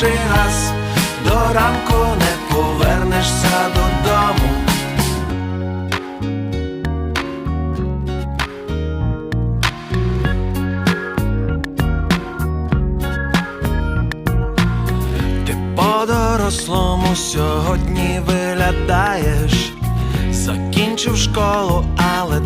перший раз до ранку не повернешся додому. Ти по-дорослому сьогодні виглядаєш, закінчив школу, але